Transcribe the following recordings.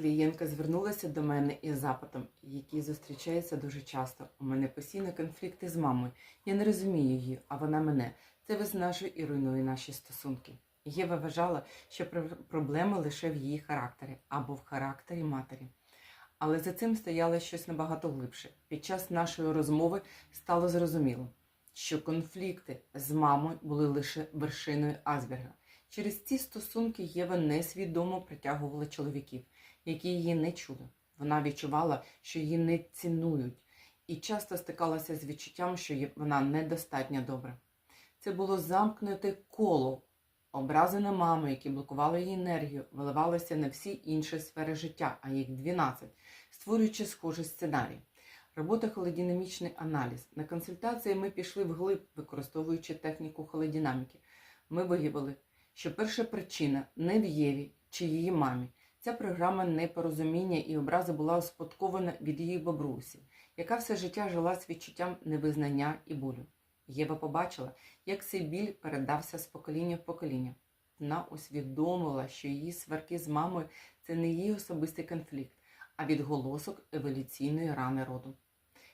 Клієнтка звернулася до мене із запитом, який зустрічається дуже часто. У мене постійно конфлікти з мамою. Я не розумію її, а вона мене. Це виснажує і руйнує наші стосунки. Єва вважала, що проблема лише в її характері або в характері матері. Але за цим стояло щось набагато глибше. Під час нашої розмови стало зрозуміло, що конфлікти з мамою були лише вершиною айсберга. Через ці стосунки Єва несвідомо притягувала чоловіків, які її не чули. Вона відчувала, що її не цінують, і часто стикалася з відчуттям, що вона недостатньо добра. Це було замкнуте коло. Образи на маму, які блокували її енергію, виливалися на всі інші сфери життя, а їх 12, створюючи схожий сценарій. Робота холодинамічний аналіз. На консультації ми пішли вглиб, використовуючи техніку холодинаміки. Ми виявили, що перша причина не в Єві чи її мамі. Ця програма непорозуміння і образи була успадкована від її бабрусі, яка все життя жила з відчуттям невизнання і болю. Єва побачила, як цей біль передався з покоління в покоління. Вона усвідомила, що її сварки з мамою це не її особистий конфлікт, а відголосок еволюційної рани роду.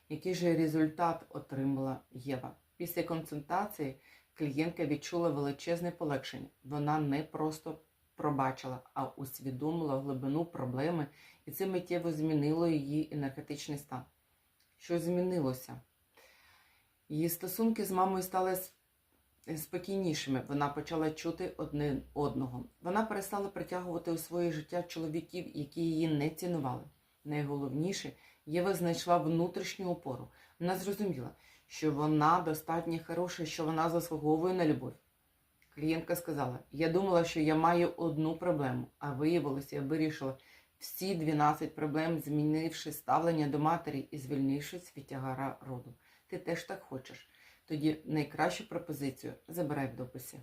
Який же результат отримала Єва? Після консультації клієнтка відчула величезне полегшення. Вона не просто пробачила, а усвідомила глибину проблеми, і це миттєво змінило її енергетичний стан. Що змінилося? Її стосунки з мамою стали спокійнішими. Вона почала чути одне одного. Вона перестала притягувати у своє життя чоловіків, які її не цінували. Найголовніше, Єва знайшла внутрішню опору. Вона зрозуміла, що вона достатньо хороша, що вона заслуговує на любов. Клієнтка сказала: Я думала, що я маю одну проблему, а виявилося, я вирішила всі 12 проблем, змінивши ставлення до матері і звільнившись від тягара роду. Ти теж так хочеш. Тоді найкращу пропозицію забирай в дописі.